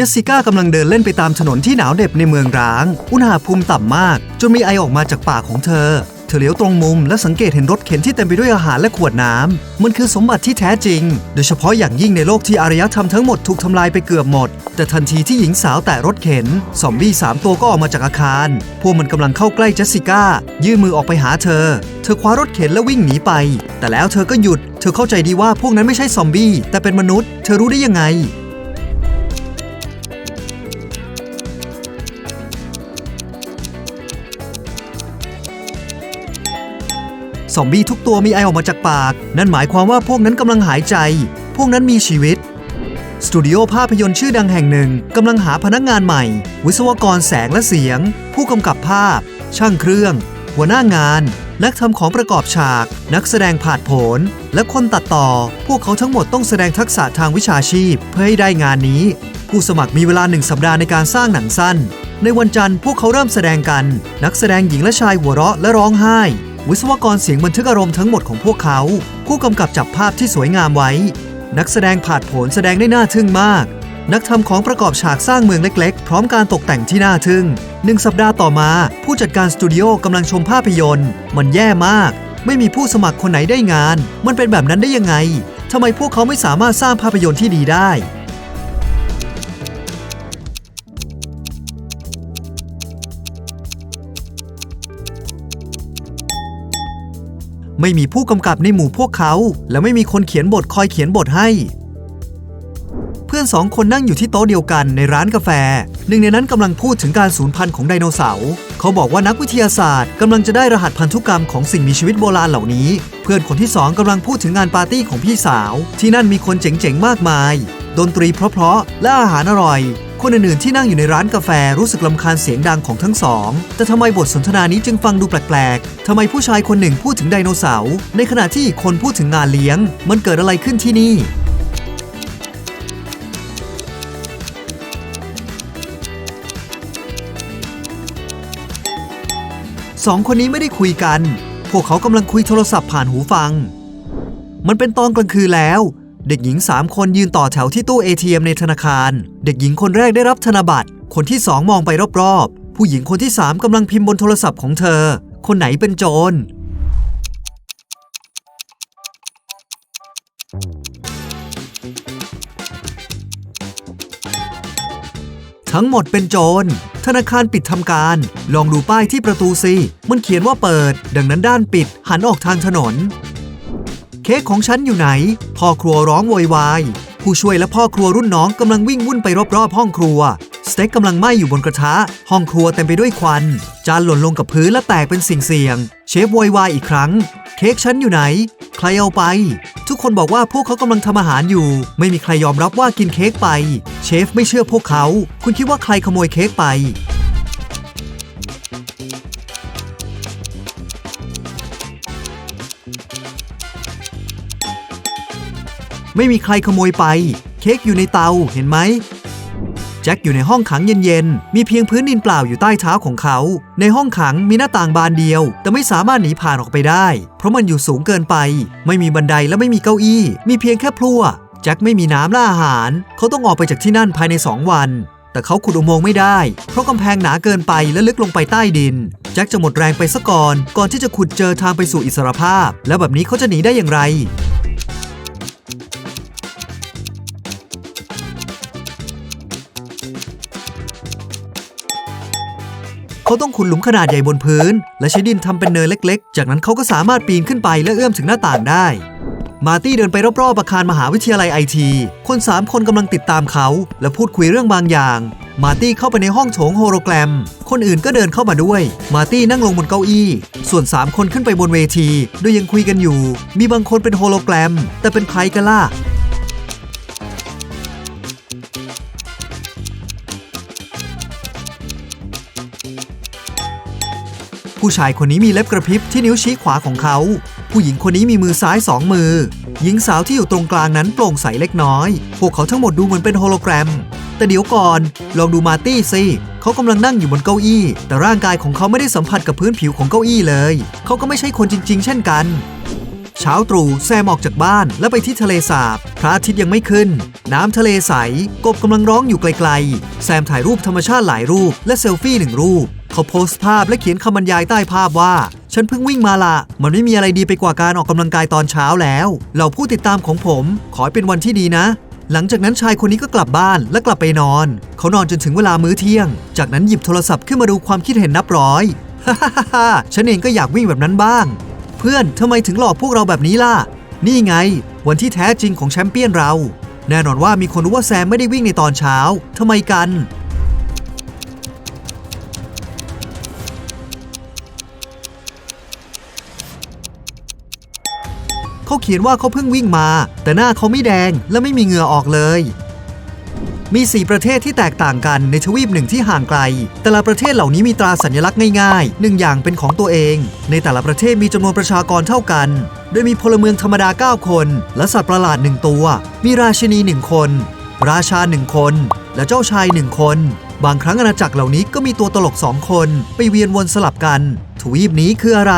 จสสิก้ากำลังเดินเล่นไปตามถนนที่หนาวเหน็บในเมืองร้าง อุณหภูมิต่ำมาก จนมีไอออกมาจากปากของเธอ เธอเลี้ยวตรงมุมและสังเกตเห็นรถเข็นที่เต็มไปด้วยอาหารและขวดน้ำ มันคือสมบัติที่แท้จริง โดยเฉพาะอย่างยิ่งในโลกที่อารยธรรมทั้งหมดถูกทำลายไปเกือบหมด แต่ทันทีที่หญิงสาวแตะรถเข็น ซอมบี้สามตัวก็ออกมาจากอาคาร พวกมันกำลังเข้าใกล้เจสสิก้า ยื่นมือออกไปหาเธอ เธอคว้ารถเข็นและวิ่งหนีไป แต่แล้วเธอก็หยุด เธอเข้าใจดีว่าพวกนั้นไม่ใช่ซอมบี้แต่เป็นมนุษย์ เธอรู้ได้ยังไง อมบี้ทุกตัวมีไอออกมาจากปาก นั่นหมายความว่าพวกนั้นกำลังหายใจ พวกนั้นมีชีวิต สตูดิโอภาพยนตร์ชื่อดังแห่งหนึ่งกำลังหาพนักงานใหม่ วิศวกรแสงและเสียง ผู้กำกับภาพ ช่างเครื่อง หัวหน้างาน นักทำของประกอบฉาก นักแสดงผาดผนและคนตัดต่อ พวกเขาทั้งหมดต้องแสดงทักษะทางวิชาชีพ เพื่อให้ได้งานนี้ ผู้สมัครมีเวลาหนึ่งสัปดาห์ในการสร้างหนังสั้นในวันจันทร์พวกเขาเริ่มแสดงกัน นักแสดงหญิงและชายหัวเราะและร้องไห้ วิศวกรเสียงบันทึกอารมณ์ทั้งหมดของพวกเขา ผู้กำกับจับภาพที่สวยงามไว้ นักแสดงผาดโผนแสดงได้น่าทึ่งมาก นักทำของประกอบฉากสร้างเมืองเล็กๆ พร้อมการตกแต่งที่น่าทึ่งหนึ่งสัปดาห์ต่อมา ผู้จัดการสตูดิโอกำลังชมภาพยนตร์ มันแย่มาก ไม่มีผู้สมัครคนไหนได้งาน มันเป็นแบบนั้นได้ยังไงทำไมพวกเขาไม่สามารถสร้างภาพยนตร์ที่ดีได้ ไม่มีผู้กำกับในหมู่พวกเขา และไม่มีคนเขียนบทคอยเขียนบทให้ เพื่อนสองคนนั่งอยู่ที่โต๊ะเดียวกันในร้านกาแฟ หนึ่งในนั้นกำลังพูดถึงการสูญพันธุ์ของไดโนเสาร์เขาบอกว่านักวิทยาศาสตร์กำลังจะได้รหัสพันธุกรรมของสิ่งมีชีวิตโบราณเหล่านี้ เพื่อนคนที่สองกำลังพูดถึงงานปาร์ตี้ของพี่สาว ที่นั่นมีคนเจ๋งๆมากมาย ดนตรีเพราะๆและอาหารอร่อย คนอื่นๆที่นั่งอยู่ในร้านกาแฟรู้สึกลำคาญเสียงดังของทั้งสอง แต่ทำไมบทสนทนานี้จึงฟังดูแปลกๆ ทำไมผู้ชายคนหนึ่งพูดถึงไดโนเสาร์ ในขณะที่อีกคนพูดถึงงานเลี้ยง มันเกิดอะไรขึ้นที่นี่ สองคนนี้ไม่ได้คุยกัน พวกเขากำลังคุยโทรศัพท์ผ่านหูฟัง มันเป็นตอนกลางคืนแล้ว เด็กหญิง 3 คนยืนต่อแถวที่ตู้ ATM ในธนาคาร เด็กหญิงคนแรกได้รับธนบัตร คนที่ 2 มองไปรอบๆ ผู้หญิงคนที่ 3กำลังพิมพ์บนโทรศัพท์ของเธอ คนไหนเป็นโจร ทั้งหมดเป็นโจร ธนาคารปิดทำการ ลองดูป้ายที่ประตูสิ มันเขียนว่าเปิด ดังนั้นด้านปิดหันออกทางถนน ค้กของฉันอยู่ไหน พ่อครัวร้องโวยวาย ผู้ช่วยและพ่อครัวรุ่นน้องกำลังวิ่งวุ่นไปรอบๆห้องครัว สเต็กกำลังไหม้อยู่บนกระทะ ห้องครัวเต็มไปด้วยควัน จานหล่นลงกับพื้นและแตกเป็นสิ่งเสี่ยง เชฟโวยวายอีกครั้ง เค้กฉันอยู่ไหน ใครเอาไป ทุกคนบอกว่าพวกเขากำลังทำอาหารอยู่ ไม่มีใครยอมรับว่ากินเค้กไป เชฟไม่เชื่อพวกเขา คุณคิดว่าใครขโมยเค้กไป ไม่มีใครขโมยไป เค้กอยู่ในเตาเห็นไหมแจ็คอยู่ในห้องขังเย็นๆ มีเพียงพื้นดินเปล่าอยู่ใต้เท้าของเขา ในห้องขังมีหน้าต่างบานเดียว แต่ไม่สามารถหนีผ่านออกไปได้ เพราะมันอยู่สูงเกินไป ไม่มีบันไดและไม่มีเก้าอี้ มีเพียงแค่พลั่วแจ็คไม่มีน้ำและอาหาร เขาต้องออกไปจากที่นั่นภายใน 2 วัน แต่เขาขุดอุโมงค์ไม่ได้ เพราะกำแพงหนาเกินไปและลึกลงไปใต้ดิน แจ็คจะหมดแรงไปซะก่อน ก่อนที่จะขุดเจอทางไปสู่อิสรภาพ แล้วแบบนี้เขาจะหนีได้อย่างไร เขาต้องขุดหลุมขนาดใหญ่บนพื้น และใช้ดินทำเป็นเนินเล็กๆ จากนั้นเขาก็สามารถปีนขึ้นไปและเอื้อมถึงหน้าต่างได้ มาตี้เดินไปรอบๆอาคารมหาวิทยาลัยไอที คนสามคนกำลังติดตามเขา และพูดคุยเรื่องบางอย่าง มาตี้เข้าไปในห้องโถงโฮโลแกรม คนอื่นก็เดินเข้ามาด้วย มาตี้นั่งลงบนเก้าอี้ ส่วน 3 คนขึ้นไปบนเวที โดยยังคุยกันอยู่ มีบางคนเป็นโฮโลแกรม แต่เป็นใครกันล่ะ ผู้ชายคนนี้มีเล็บกระพริบที่นิ้วชี้ขวาของเขา ผู้หญิงคนนี้มีมือซ้ายสองมือ หญิงสาวที่อยู่ตรงกลางนั้นโปร่งใสเล็กน้อย พวกเขาทั้งหมดดูเหมือนเป็นโฮโลแกรม แต่เดี๋ยวก่อน ลองดูมาตี้สิ เขากำลังนั่งอยู่บนเก้าอี้ แต่ร่างกายของเขาไม่ได้สัมผัสกับพื้นผิวของเก้าอี้เลย เขาก็ไม่ใช่คนจริง ๆ เช่นกันเช้าตรู่แซมออกจากบ้านแล้วไปที่ทะเลสาบ พระอาทิตย์ยังไม่ขึ้น น้ำทะเลใส กบกำลังร้องอยู่ไกลๆ แซมถ่ายรูปธรรมชาติหลายรูปและเซลฟี่หนึ่งรูป เขาโพสต์ภาพและเขียนคำบรรยายใต้ภาพว่า ฉันเพิ่งวิ่งมาละ มันไม่มีอะไรดีไปกว่าการออกกำลังกายตอนเช้าแล้วเหล่าผู้ติดตามของผม ขอให้เป็นวันที่ดีนะ หลังจากนั้นชายคนนี้ก็กลับบ้านและกลับไปนอน เขานอนจนถึงเวลามื้อเที่ยง จากนั้นหยิบโทรศัพท์ขึ้นมาดูความคิดเห็นนับร้อยฮ่าฮ่าฮ่าฮ่าฉันเองก็อยากวิ่งแบบนั้นบ้าง เพื่อนทำไมถึงหลอกพวกเราแบบนี้ล่ะ นี่ไง วันที่แท้จริงของแชมเปี้ยนเรา แน่นอนว่ามีคนรู้ว่าแซมไม่ได้วิ่งในตอนเช้าทำไมกัน เขาเขียนว่าเขาเพิ่งวิ่งมา แต่หน้าเขาไม่แดงและไม่มีเหงื่อออกเลย มี 4 ประเทศที่แตกต่างกันในทวีปหนึ่งที่ห่างไกล แต่ละประเทศเหล่านี้มีตราสัญลักษณ์ง่ายๆหนึ่งอย่างเป็นของตัวเอง ในแต่ละประเทศมีจำนวนประชากรเท่ากัน โดยมีพลเมืองธรรมดา 9 คน และสัตว์ประหลาด 1 ตัว มีราชินี 1 คน ราชา 1 คน และเจ้าชาย 1 คนบางครั้งอาณาจักรเหล่านี้ก็มีตัวตลก2คน ไปเวียนวนสลับกัน ทวีปนี้คืออะไร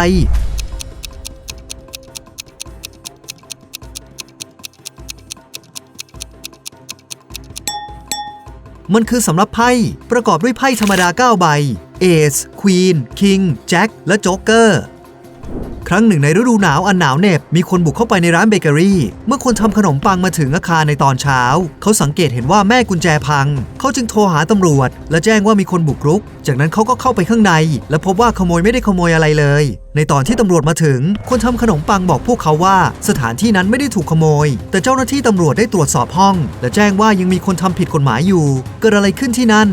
มันคือสำรับไพ่ประกอบด้วยไพ่ธรรมดา 9 ใบเอสควีนคิงแจ็คและโจ๊กเกอร์ รั้งหนึ่งในฤดูหนาวอันหนาวเหน็บมีคนบุกเข้าไปในร้านเบเกอรี่ เมื่อคนทำขนมปังมาถึงอาคารในตอนเช้า เขาสังเกตเห็นว่าแม่กุญแจพัง เขาจึงโทรหาตำรวจ และแจ้งว่ามีคนบุกรุก จากนั้นเขาก็เข้าไปข้างใน และพบว่าขโมยไม่ได้ขโมยอะไรเลย ในตอนที่ตำรวจมาถึง คนทำขนมปังบอกพวกเขาว่า สถานที่นั้นไม่ได้ถูกขโมย แต่เจ้าหน้าที่ตำรวจได้ตรวจสอบห้อง และแจ้งว่ายังมีคนทำผิดกฎหมายอยู่ เกิดอะไรขึ้นที่นั่น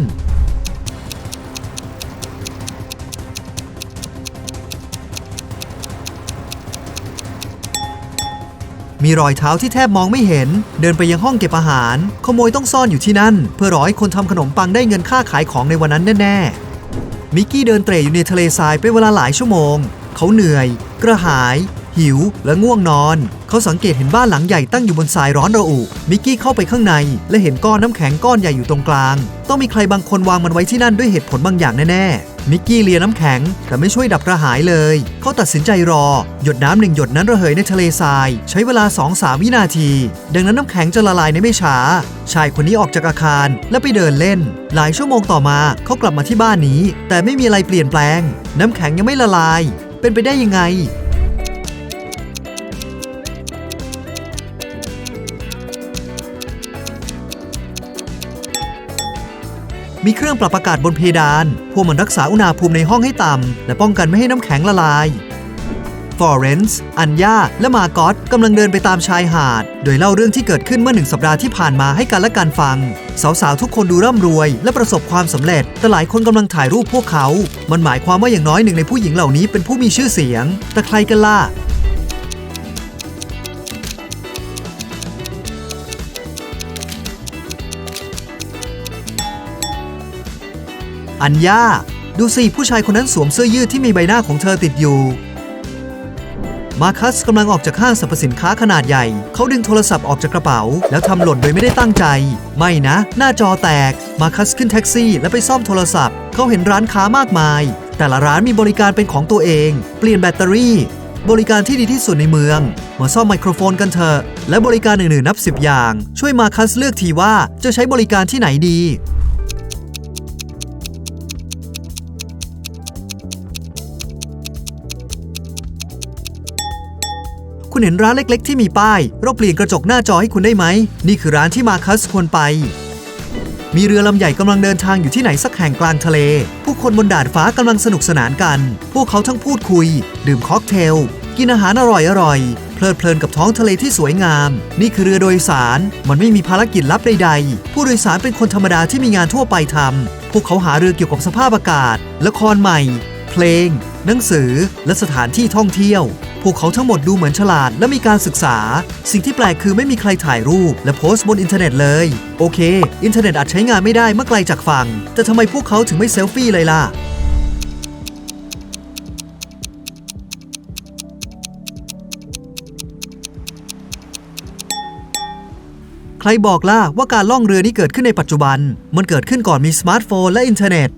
มีรอยเท้าที่แทบมองไม่เห็น เดินไปยังห้องเก็บอาหาร ขโมยต้องซ่อนอยู่ที่นั่น เพื่อรอให้คนทำขนมปังได้เงินค่าขายของในวันนั้นแน่ๆ มิกกี้เดินเตร่อยู่ในทะเลทรายเป็นเวลาหลายชั่วโมง เขาเหนื่อย กระหาย หิว และง่วงนอน เขาสังเกตเห็นบ้านหลังใหญ่ตั้งอยู่บนทรายร้อนระอุ มิกกี้เข้าไปข้างใน และเห็นก้อนน้ำแข็งก้อนใหญ่อยู่ตรงกลาง ต้องมีใครบางคนวางมันไว้ที่นั่นด้วยเหตุผลบางอย่างแน่ๆ มิกกี้เลียน้ำแข็ง แต่ไม่ช่วยดับกระหายเลย เขาตัดสินใจรอ หยดน้ำหนึ่งหยดนั้นระเหยในทะเลทราย ใช้เวลา 2-3 วินาที ดังนั้นน้ำแข็งจะละลายในไม่ช้า ชายคนนี้ออกจากอาคารและไปเดินเล่น หลายชั่วโมงต่อมาเขากลับมาที่บ้านนี้ แต่ไม่มีอะไรเปลี่ยนแปลง น้ำแข็งยังไม่ละลาย เป็นไปได้ยังไง มีเครื่องปรับอากาศบนเพดาน พวกมันรักษาอุณหภูมิในห้องให้ต่ำ และป้องกันไม่ให้น้ำแข็งละลาย ฟอเรนซ์ อัญญา และมาร์กอตกำลังเดินไปตามชายหาด โดยเล่าเรื่องที่เกิดขึ้นเมื่อหนึ่งสัปดาห์ที่ผ่านมาให้กันและกันฟัง สาวๆ ทุกคนดูร่ำรวย และประสบความสำเร็จ แต่หลายคนกำลังถ่ายรูปพวกเขา มันหมายความว่าอย่างน้อยหนึ่งในผู้หญิงเหล่านี้เป็นผู้มีชื่อเสียง แต่ใครกันล่ะ อัญญาดูสิผู้ชายคนนั้นสวมเสื้อยืดที่มีใบหน้าของเธอติดอยู่ มาคัสกำลังออกจากห้างสรรพสินค้าขนาดใหญ่ เขาดึงโทรศัพท์ออกจากกระเป๋า แล้วทำหล่นโดยไม่ได้ตั้งใจ ไม่นะ หน้าจอแตก มาคัสขึ้นแท็กซี่และไปซ่อมโทรศัพท์ เขาเห็นร้านค้ามากมาย แต่ละร้านมีบริการเป็นของตัวเอง เปลี่ยนแบตเตอรี่ บริการที่ดีที่สุดในเมือง มาซ่อมไมโครโฟนกันเถอะ และบริการอื่นๆนับ 10 อย่าง ช่วยมาคัสเลือกทีว่าจะใช้บริการที่ไหนดี คุณเห็นร้านเล็ก ๆ ที่มีป้าย เราเปลี่ยนกระจกหน้าจอให้คุณได้ไหม นี่คือร้านที่มาคัสควรไป มีเรือลำใหญ่กำลังเดินทางอยู่ที่ไหนสักแห่งกลางทะเล ผู้คนบนดาดฟ้ากำลังสนุกสนานกัน พวกเขาทั้งพูดคุย ดื่มค็อกเทล กินอาหารอร่อยๆเพลิดเพลินกับท้องทะเลที่สวยงาม นี่คือเรือโดยสาร มันไม่มีภารกิจลับใดๆ ผู้โดยสารเป็นคนธรรมดาที่มีงานทั่วไปทำพวกเขาหาเรือเกี่ยวกับสภาพอากาศ ละครใหม่ เพลง หนังสือ และสถานที่ท่องเที่ยว พวกเขาทั้งหมดดูเหมือนฉลาดและมีการศึกษา สิ่งที่แปลกคือไม่มีใครถ่ายรูป และโพสต์บนอินเทอร์เน็ตเลย โอเค อินเทอร์เน็ตอาจใช้งานไม่ได้เมื่อไกลจากฝั่ง แต่ทำไมพวกเขาถึงไม่เซลฟี่เลยล่ะใครบอกล่ะว่าการล่องเรือนี้เกิดขึ้นในปัจจุบัน มันเกิดขึ้นก่อนมีสมาร์ทโฟนและอินเทอร์เน็ต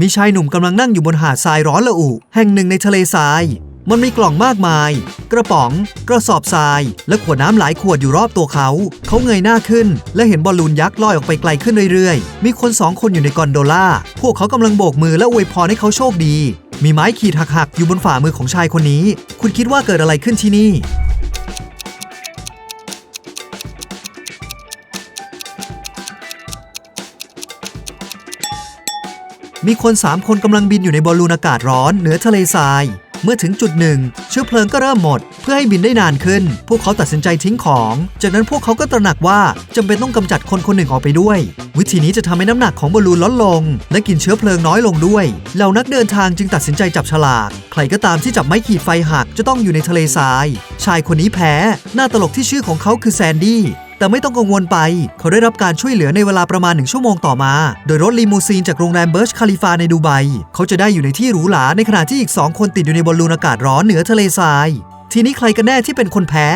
มีชายหนุ่มกำลังนั่งอยู่บนหาดทรายร้อนระอุ แห่งหนึ่งในทะเลทราย มันมีกล่องมากมาย กระป๋อง กระสอบทราย และขวดน้ำหลายขวดอยู่รอบตัวเขา เขาเงยหน้าขึ้น และเห็นบอลลูนยักษ์ลอยออกไปไกลขึ้นเรื่อยๆ มีคนสองคนอยู่ในกอนโดล่า พวกเขากำลังโบกมือและอวยพรให้เขาโชคดี มีไม้ขีดหักๆ อยู่บนฝ่ามือของชายคนนี้ คุณคิดว่าเกิดอะไรขึ้นที่นี่มีคน 3 คนกำลังบินอยู่ในบอลลูนอากาศร้อนเหนือทะเลทราย เมื่อถึงจุดหนึ่งเชื้อเพลิงก็เริ่มหมด เพื่อให้บินได้นานขึ้น พวกเขาตัดสินใจทิ้งของ จากนั้นพวกเขาก็ตระหนักว่าจำเป็นต้องกำจัดคนคนหนึ่งออกไปด้วย วิธีนี้จะทำให้น้ำหนักของบอลลูนลดลง และกินเชื้อเพลิงน้อยลงด้วยเหล่านักเดินทางจึงตัดสินใจจับฉลาก ใครก็ตามที่จับไม้ขีดไฟหักจะต้องอยู่ในทะเลทราย ชายคนนี้แพ้หน้าตลกที่ชื่อของเขาคือแซนดี้ แต่ไม่ต้องกังวลไป เขาได้รับการช่วยเหลือในเวลาประมาณหนึ่งชั่วโมงต่อมา โดยรถลีมูซีนจากโรงแรมเบิร์ชคาลิฟาในดูไบ เขาจะได้อยู่ในที่หรูหราในขณะที่อีกสองคนติดอยู่ในบอลลูนอากาศร้อนเหนือทะเลทราย ทีนี้ใครกันแน่ที่เป็นคนแพ้